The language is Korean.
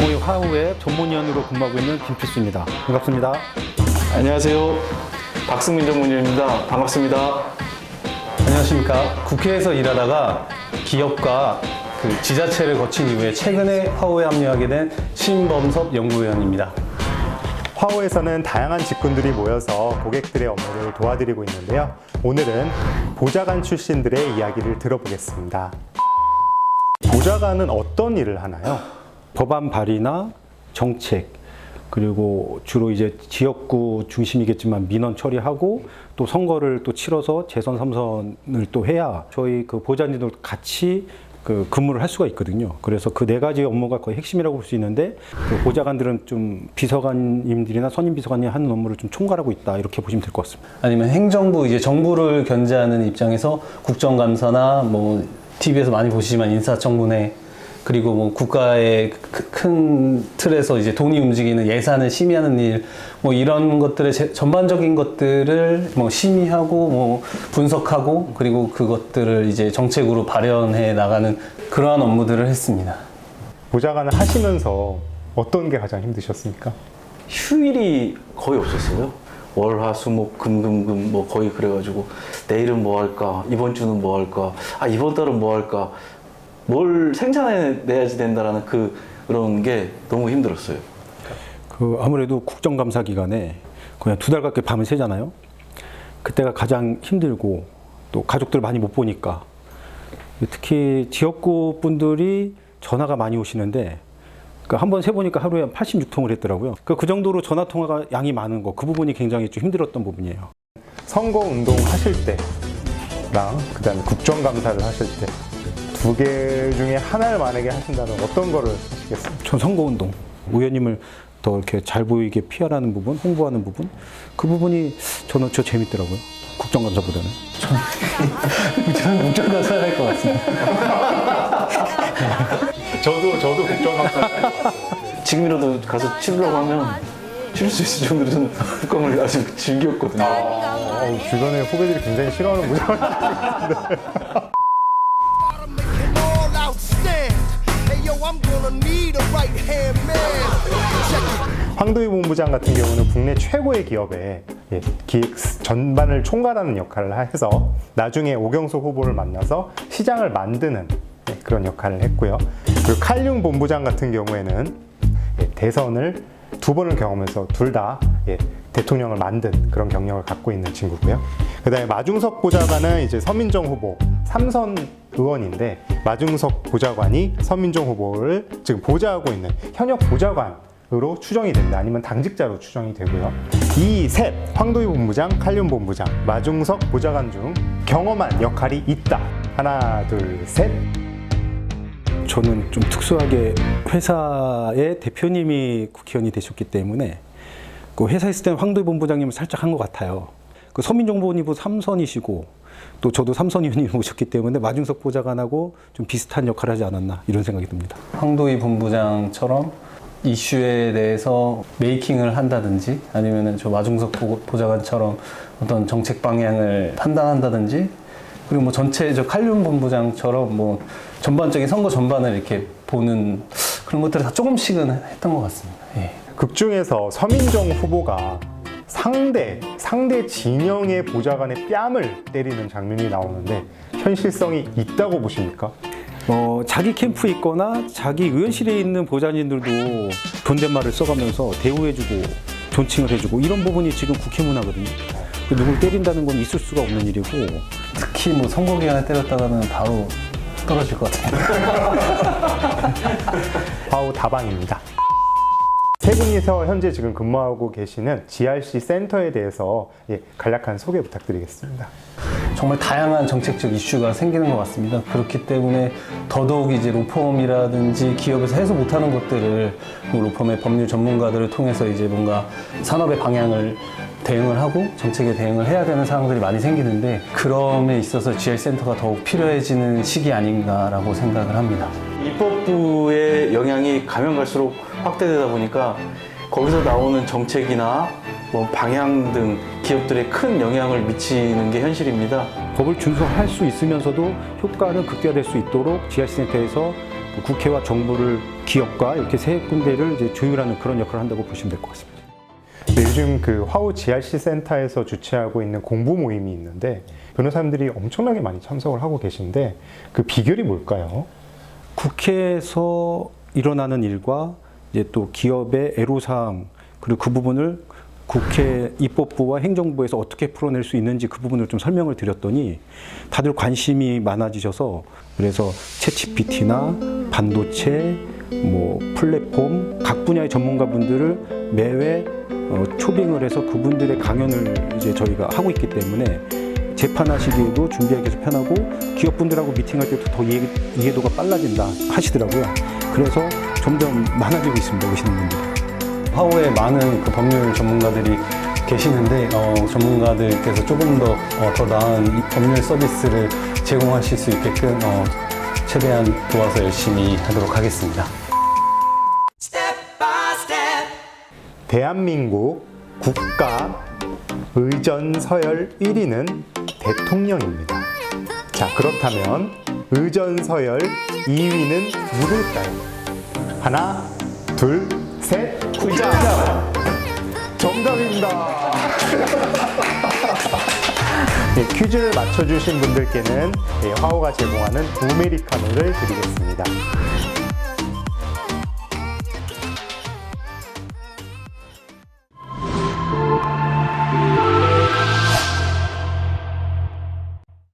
하우의 전문위원으로 근무하고 있는 김필수입니다. 반갑습니다. 안녕하세요. 박승민 전문위원입니다. 반갑습니다. 안녕하십니까. 국회에서 일하다가 기업과 그 지자체를 거친 이후에 최근에 화호에 합류하게 된 신범섭 연구위원입니다. 화호에서는 다양한 직군들이 모여서 고객들의 업무를 도와드리고 있는데요. 오늘은 보좌관 출신들의 이야기를 들어보겠습니다. 보좌관은 어떤 일을 하나요? 법안 발의나 정책 그리고 주로 이제 지역구 중심이겠지만 민원 처리하고 또 선거를 또 치러서 재선 삼선을 또 해야 저희 그 보좌진들 같이 그 근무를 할 수가 있거든요. 그래서 그 네 가지 업무가 거의 핵심이라고 볼 수 있는데 그 보좌관들은 좀 비서관님들이나 선임 비서관이 하는 업무를 좀 총괄하고 있다 이렇게 보시면 될 것 같습니다. 아니면 행정부, 이제 정부를 견제하는 입장에서 국정감사나 뭐 TV에서 많이 보시지만 인사청문회 그리고 뭐 국가의 크- 큰 틀에서 이제 돈이 움직이는 예산을 심의하는 일, 뭐 이런 것들의 제- 전반적인 것들을 뭐 심의하고 뭐 분석하고 그리고 그것들을 이제 정책으로 발현해 나가는 그러한 업무들을 했습니다. 보좌관을 하시면서 어떤 게 가장 힘드셨습니까? 휴일이 거의 없었어요. 월, 화, 수, 목, 금, 금, 금, 뭐 거의 그래가지고 내일은 뭐 할까? 이번 주는 뭐 할까? 아, 이번 달은 뭐 할까? 뭘 생산해내야지 된다라는 그, 그런 게 너무 힘들었어요. 그 아무래도 국정감사 기간에 그냥 두 달 가까이 밤을 새잖아요. 그때가 가장 힘들고 또 가족들 많이 못 보니까 특히 지역구 분들이 전화가 많이 오시는데 그 한 번 세보니까 하루에 86통을 했더라고요. 그, 그 정도로 전화 통화가 양이 많은 거 그 부분이 굉장히 좀 힘들었던 부분이에요. 선거 운동 하실 때랑 그다음에 국정감사를 하실 때 두 개 중에 하나를 만약에 하신다면 어떤 거를 하시겠어요? 전 선거운동 의원님을 더 이렇게 잘 보이게 피하라는 부분, 홍보하는 부분 그 부분이 저는 저 재밌더라고요. 국정감사보다는. 저는 국정감사 할것 같습니다. 저도 저도 국정감사 지금이라도 가서 치르려고 하면 치를 수 있을 정도로 저는 국감을 아주 즐겼거든요. 어, 주변에 후배들이 굉장히 싫어하는 them 황도희 본부장 같은 경우는 국내 최고의 기업의 예, 기획 전반을 총괄하는 역할을 해서 나중에 오경수 후보를 만나서 시장을 만드는 예, 그런 역할을 했고요. 그리고 칼륨 본부장 같은 경우에는 예, 대선을 두 번을 경험해서 둘다 예, 대통령을 만든 그런 경력을 갖고 있는 친구고요. 그다음에 마중석 보좌관은 이제 서민정 후보 삼선 의원인데 마중석 보좌관이 서민정 후보를 지금 보좌하고 있는 현역 보좌관 으로 추정이 된다. 아니면 당직자로 추정이 되고요. 이 셋 황도희 본부장, 칼륨 본부장, 마중석 보좌관 중 경험한 역할이 있다. 하나, 둘, 셋. 저는 좀 특수하게 회사의 대표님이 국회의원이 되셨기 때문에 그 회사에 있을 때는 황도희 본부장님을 살짝 한 것 같아요. 그 서민정보원이부 삼선이시고 또 저도 삼선 의원님 오셨기 때문에 마중석 보좌관하고 좀 비슷한 역할을 하지 않았나 이런 생각이 듭니다. 황도희 본부장처럼 이슈에 대해서 메이킹을 한다든지 아니면은 저 마중석 보- 보좌관처럼 어떤 정책 방향을 판단한다든지 그리고 뭐 전체 저 칼륨 본부장처럼 뭐 전반적인 선거 전반을 이렇게 보는 그런 것들을 다 조금씩은 했던 것 같습니다. 예. 극 중에서 서민정 후보가 상대 상대 진영의 보좌관의 뺨을 때리는 장면이 나오는데 현실성이 있다고 보십니까? 어, 자기 캠프에 있거나 자기 의원실에 있는 보좌진들도 존댓말을 써가면서 대우해주고 존칭을 해주고 이런 부분이 지금 국회 문화거든요. 그 누굴 때린다는 건 있을 수가 없는 일이고 특히 뭐 선거 기간에 때렸다가는 바로 떨어질 것 같아요. 화우 다방입니다. 세 분이서 현재 지금 근무하고 계시는 GRC 센터에 대해서 예, 간략한 소개 부탁드리겠습니다. 정말 다양한 정책적 이슈가 생기는 것 같습니다. 그렇기 때문에 더더욱 이제 로펌이라든지 기업에서 해소 못하는 것들을 뭐 로펌의 법률 전문가들을 통해서 이제 뭔가 산업의 방향을 대응을 하고 정책에 대응을 해야 되는 상황들이 많이 생기는데 그럼에 있어서 GR 센터가 더욱 필요해지는 시기 아닌가라고 생각을 합니다. 입법부의 영향이 가면 갈수록 확대되다 보니까 거기서 나오는 정책이나 뭐 방향 등 기업들에 큰 영향을 미치는 게 현실입니다. 법을 준수할 수 있으면서도 효과는 극대화될 수 있도록 GRC센터에서 그 국회와 정부를 기업과 이렇게 세 군데를 이제 조율하는 그런 역할을 한다고 보시면 될 것 같습니다. 네, 요즘 그 화우 GRC 센터에서 주최하고 있는 공부 모임이 있는데 변호사님들이 엄청나게 많이 참석을 하고 계신데 그 비결이 뭘까요? 국회에서 일어나는 일과 이제 또 기업의 애로사항 그리고 그 부분을 국회 입법부와 행정부에서 어떻게 풀어낼 수 있는지 그 부분을 좀 설명을 드렸더니 다들 관심이 많아지셔서 그래서 채치피티나 반도체, 뭐 플랫폼 각 분야의 전문가분들을 매회 어, 초빙을 해서 그분들의 강연을 이제 저희가 하고 있기 때문에 재판하시기에도 준비하기도 편하고 기업분들하고 미팅할 때도 더 이해, 이해도가 빨라진다 하시더라고요. 그래서 점점 많아지고 있습니다. 오시는 분들이. 화우에 많은 그 법률 전문가들이 계시는데 어, 전문가들께서 조금 더, 어, 더 나은 이 법률 서비스를 제공하실 수 있게끔 어, 최대한 도와서 열심히 하도록 하겠습니다. 대한민국 국가 의전 서열 1위는 대통령입니다. 자, 그렇다면 의전 서열 2위는 누굴까요? 하나, 둘, 셋, 의자! 정답입니다. 네, 퀴즈를 맞춰주신 분들께는 네, 화오가 제공하는 우메리카노를 드리겠습니다.